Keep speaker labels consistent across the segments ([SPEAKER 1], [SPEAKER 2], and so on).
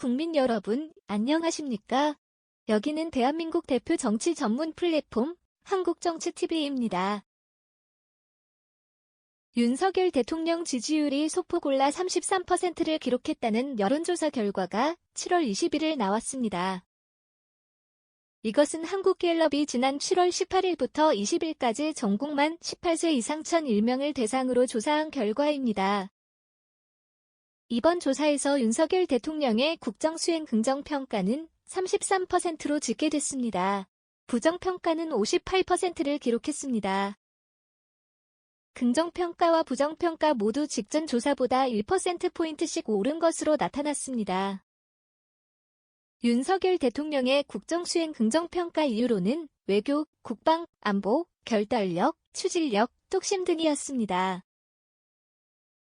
[SPEAKER 1] 국민 여러분, 안녕하십니까? 여기는 대한민국 대표 정치 전문 플랫폼 한국정치TV입니다. 윤석열 대통령 지지율이 소폭 올라 33%를 기록했다는 여론조사 결과가 7월 20일 나왔습니다. 이것은 한국갤럽이 지난 7월 18일부터 20일까지 전국만 18세 이상 1001명을 대상으로 조사한 결과입니다. 이번 조사에서 윤석열 대통령의 국정수행 긍정평가는 33%로 집계됐습니다. 부정평가는 58%를 기록했습니다. 긍정평가와 부정평가 모두 직전 조사보다 1%포인트씩 오른 것으로 나타났습니다. 윤석열 대통령의 국정수행 긍정평가 이유로는 외교, 국방, 안보, 결단력, 추진력, 뚝심 등이었습니다.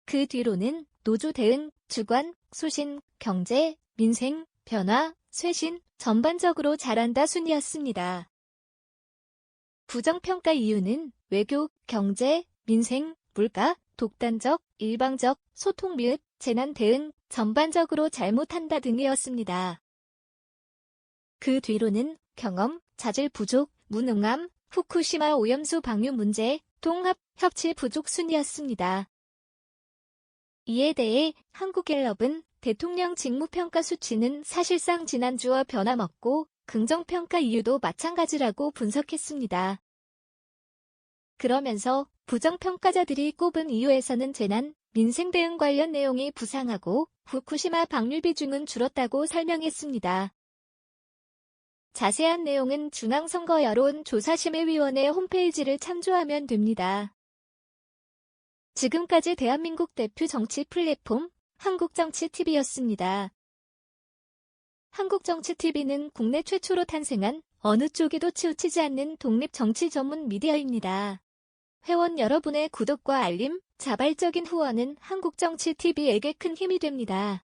[SPEAKER 1] 그 뒤로는 노조 대응, 주관, 소신, 경제, 민생, 변화, 쇄신, 전반적으로 잘한다 순이었습니다. 부정평가 이유는 외교, 경제, 민생, 물가, 독단적, 일방적, 소통 및 재난 대응, 전반적으로 잘못한다 등이었습니다. 그 뒤로는 경험, 자질 부족, 무능함, 후쿠시마 오염수 방류 문제, 통합, 협치 부족 순이었습니다. 이에 대해 한국갤럽은 대통령 직무평가 수치는 사실상 지난주와 변함없고 긍정평가 이유도 마찬가지라고 분석했습니다. 그러면서 부정평가자들이 꼽은 이유에서는 재난, 민생 대응 관련 내용이 부상하고 후쿠시마 방류 비중은 줄었다고 설명했습니다. 자세한 내용은 중앙선거 여론조사심의위원회 홈페이지를 참조하면 됩니다. 지금까지 대한민국 대표 정치 플랫폼 한국정치TV였습니다. 한국정치TV는 국내 최초로 탄생한 어느 쪽에도 치우치지 않는 독립 정치 전문 미디어입니다. 회원 여러분의 구독과 알림, 자발적인 후원은 한국정치TV에게 큰 힘이 됩니다.